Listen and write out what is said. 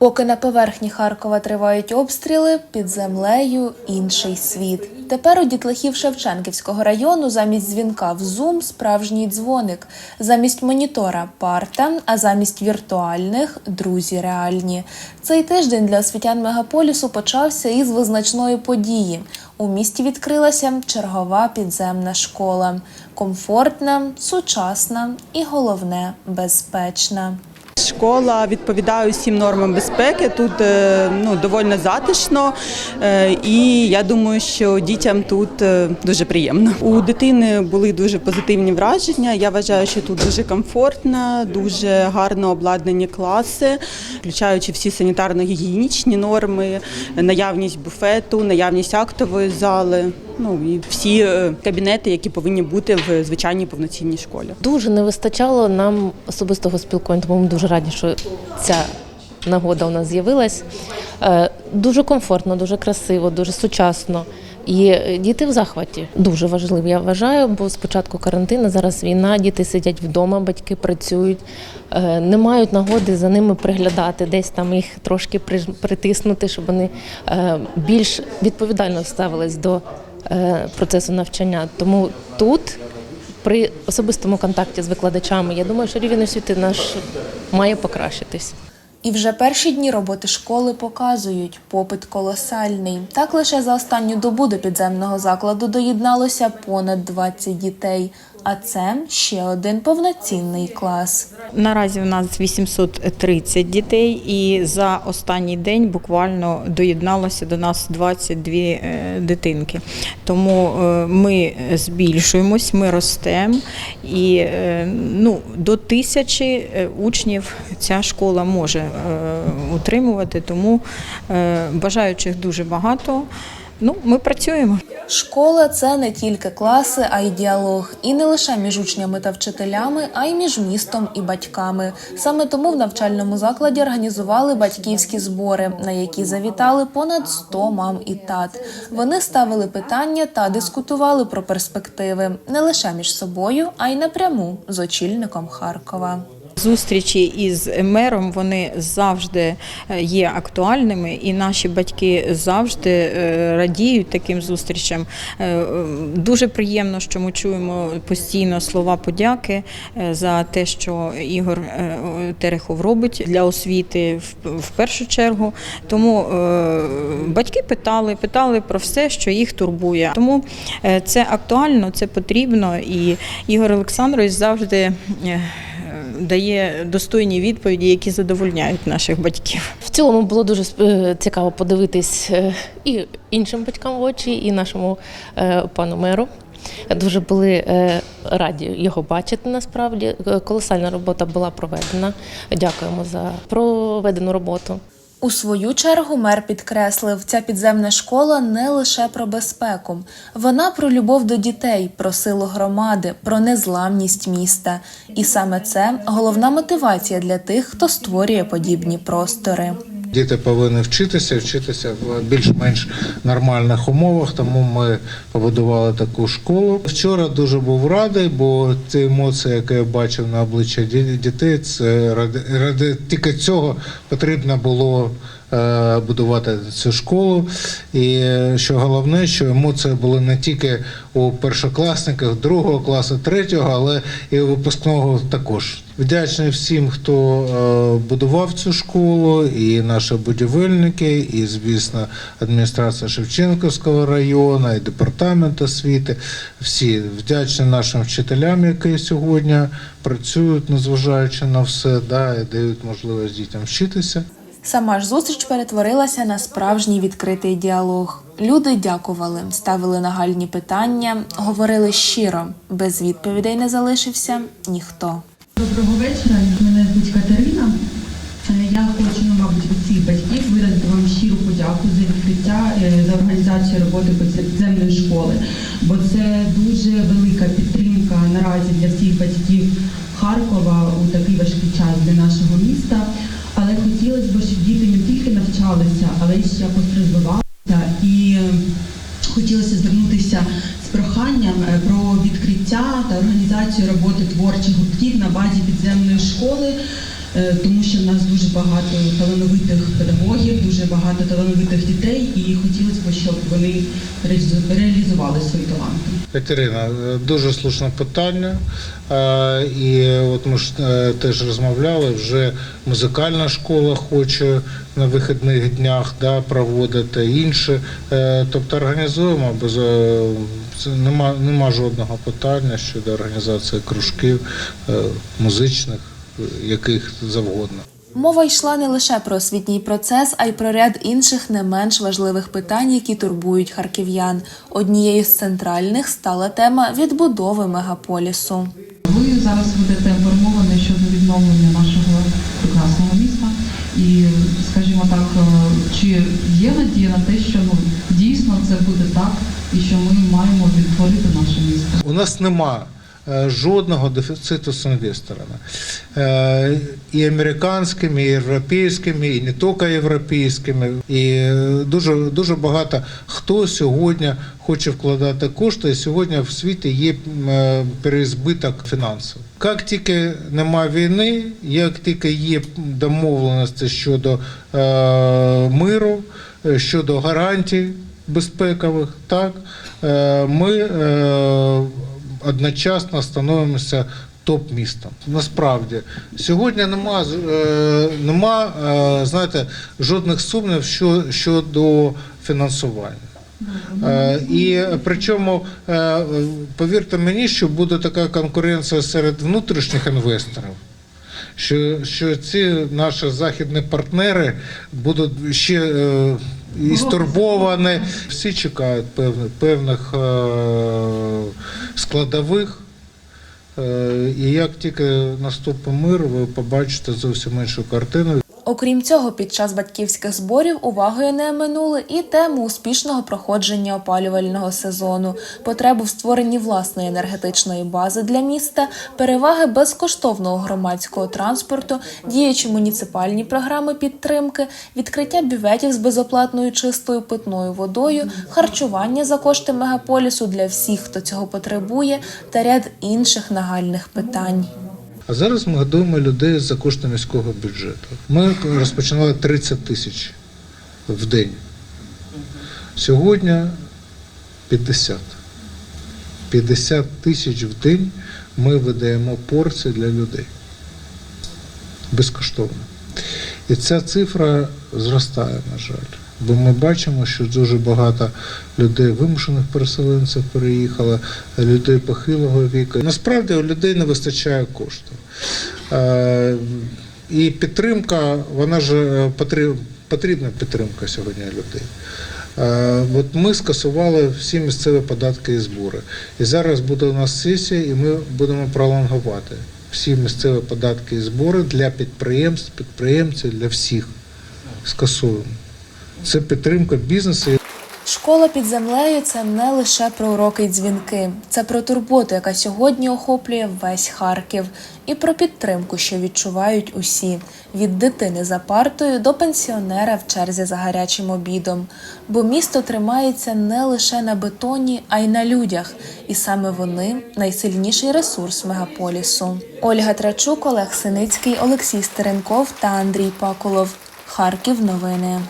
Поки на поверхні Харкова тривають обстріли, під землею інший світ. Тепер у дітлахів Шевченківського району замість дзвінка в Zoom справжній дзвоник, замість монітора парта, а замість віртуальних друзі реальні. Цей тиждень для освітян мегаполісу почався із визначної події. У місті відкрилася чергова підземна школа, комфортна, сучасна і головне безпечна. Школа відповідає усім нормам безпеки. Тут е, ну доволі затишно, е, і я думаю, що дітям тут е, дуже приємно. У дитини були дуже позитивні враження. Я вважаю, що тут дуже комфортно, дуже гарно обладнані класи, включаючи всі санітарно-гігієнічні норми, наявність буфету, наявність актової зали. Ну і всі е, кабінети, які повинні бути в звичайній повноцінній школі. Дуже не вистачало нам особистого спілкування, тому ми дуже раді, що ця нагода у нас з'явилась. Е, Дуже комфортно, дуже красиво, дуже сучасно. І е, діти в захваті дуже важливо, я вважаю, бо спочатку карантину, зараз війна, діти сидять вдома, батьки працюють, не мають нагоди за ними приглядати, десь там їх трошки притиснути, щоб вони більш відповідально ставились до процесу навчання. Тому тут при особистому контакті з викладачами, я думаю, що рівень освіти наш має покращитись. І вже перші дні роботи школи показують попит колосальний. Так лише за останню добу до підземного закладу доєдналося понад 20 дітей. А це ще один повноцінний клас. Наразі у нас 830 дітей, і за останній день буквально доєдналося до нас 22 е, дитинки. Тому е, ми збільшуємось, ми ростемо, і е, ну, до тисячі учнів ця школа може утримувати, тому бажаючих дуже багато. Ну, ми працюємо. Школа це не тільки класи, а й діалог. І не лише між учнями та вчителями, а й між містом і батьками. Саме тому в навчальному закладі організували батьківські збори, на які завітали понад 100 мам і тат. Вони ставили питання та дискутували про перспективи не лише між собою, а й напряму з очільником Харкова. Зустрічі із мером вони завжди е, є актуальними, і наші батьки завжди е, радіють таким зустрічам. Е, Дуже приємно, що ми чуємо постійно слова подяки за те, що Ігор Терехов робить для освіти в- першу чергу. Тому батьки питали, питали про все, що їх турбує. Тому це актуально, це потрібно, і Ігор Олександрович завжди. Дає достойні відповіді, які задовольняють наших батьків. В цілому було дуже е, цікаво подивитись е, і іншим батькам в очі, і нашому е, пану меру. Дуже були раді його бачити. Насправді колосальна робота була проведена. Дякуємо за проведену роботу. У свою чергу мер підкреслив, ця підземна школа не лише про безпеку, вона про любов до дітей, про силу громади, про незламність міста. І саме це головна мотивація для тих, хто створює подібні простори. Діти повинні вчитися, вчитися в більш-менш нормальних умовах, тому ми побудували таку школу. Вчора дуже був радий, бо ці емоції, які я бачив на обличчя дітей, це ради, ради тільки цього потрібно було будувати цю школу. І е, що головне, що емоції були не тільки у першокласниках, другого класу, третього, але і у випускного також. Вдячний всім, хто е, будував цю школу, і наші будівельники, і, звісно, адміністрація Шевченківського району, і департамент освіти. Всі вдячні нашим вчителям, які сьогодні працюють, незважаючи на все, да, і дають можливість дітям вчитися. Сама ж зустріч перетворилася на справжній відкритий діалог. Люди дякували, ставили нагальні питання, говорили щиро. Без відповідей не залишився ніхто. Доброго вечора. Мене звуть Катерина. Е, Я хочу, ну, мабуть, від всіх батьків виразити вам щиру подяку за відкриття е, за організацію роботи підземної школи, бо це дуже велика підтримка наразі для всіх батьків Харкова у такий важкий час для нашого міста. Але хотілося б, щоб діти не тільки але якось розвивався і е, хотілося звернутися з проханням е, про відкриття та організацію роботи творчих гуртків на базі підземної школи. Е, тому що в нас дуже багато талановитих педагогів, дуже багато талановитих дітей, і хотілося б, щоб вони реалізу- реалізували свої таланти. Катерина, е, дуже слушне питання. Е, І от ми ж теж розмовляли, вже музикальна школа хоче на вихідних днях да, проводити інше. Тобто організуємо без нема, нема жодного питання щодо організації кружків музичних, яких завгодно. Мова йшла не лише про освітній процес, а й про ряд інших не менш важливих питань, які турбують харків'ян. Однією з центральних стала тема відбудови мегаполісу. Ви зараз ведете перемовини щодо відновлення нашого прекрасного міста. І, скажімо так, е, чи є надія на те, що ну дійсно це буде так, і що ми маємо відтворити наше місто? У нас нема жодного дефіциту з інвесторами. Е, І американськими, і європейськими, і не тільки європейськими. І е, дуже, дуже багато хто сьогодні хоче вкладати кошти. І сьогодні в світі є м, е, переізбиток фінансів. Як тільки немає війни, як тільки є домовленості щодо е, миру, е, щодо гарантій безпекових, так е, ми е, одночасно становимося топ-містом. Насправді сьогодні нема, е, нема е, знаєте, жодних сумнів що, щодо фінансування. Е, І причому, повірте мені, що буде така конкуренція серед внутрішніх інвесторів. Що, що ці наші західні партнери будуть ще е, і стурбовані. Всі чекають певних, певних е, складових. Е, і як тільки наступить мир, ви побачите зовсім іншу картину. Окрім цього, під час батьківських зборів увагою не минули і тему успішного проходження опалювального сезону, потребу в створенні власної енергетичної бази для міста, переваги безкоштовного громадського транспорту, діючі муніципальні програми підтримки, відкриття бюветів з безоплатною чистою питною водою, харчування за кошти мегаполісу для всіх, хто цього потребує, та ряд інших нагальних питань. А зараз ми годуємо людей за кошти міського бюджету. Ми розпочинали 30 тисяч в день. Сьогодні 50. 50 тисяч в день ми видаємо порції для людей. Безкоштовно. І ця цифра зростає, на жаль. Бо ми бачимо, що дуже багато людей, вимушених переселенців переїхало, людей похилого віку. Насправді у людей не вистачає коштів. Е, І підтримка, вона ж е, потрібна підтримка сьогодні людей. Е, От ми скасували всі місцеві податки і збори. І зараз буде у нас сесія, і ми будемо пролонгувати всі місцеві податки і збори для підприємств, підприємців, для всіх. Скасуємо. Це підтримка бізнесу. Школа під землею це не лише про уроки й дзвінки, це про турботу, яка сьогодні охоплює весь Харків, і про підтримку, що відчувають усі від дитини за партою до пенсіонера в черзі за гарячим обідом. Бо місто тримається не лише на бетоні, а й на людях, і саме вони найсильніший ресурс мегаполісу. Ольга Трачук, Олег Синицький, Олексій Стеренков та Андрій Паколов. Харків новини.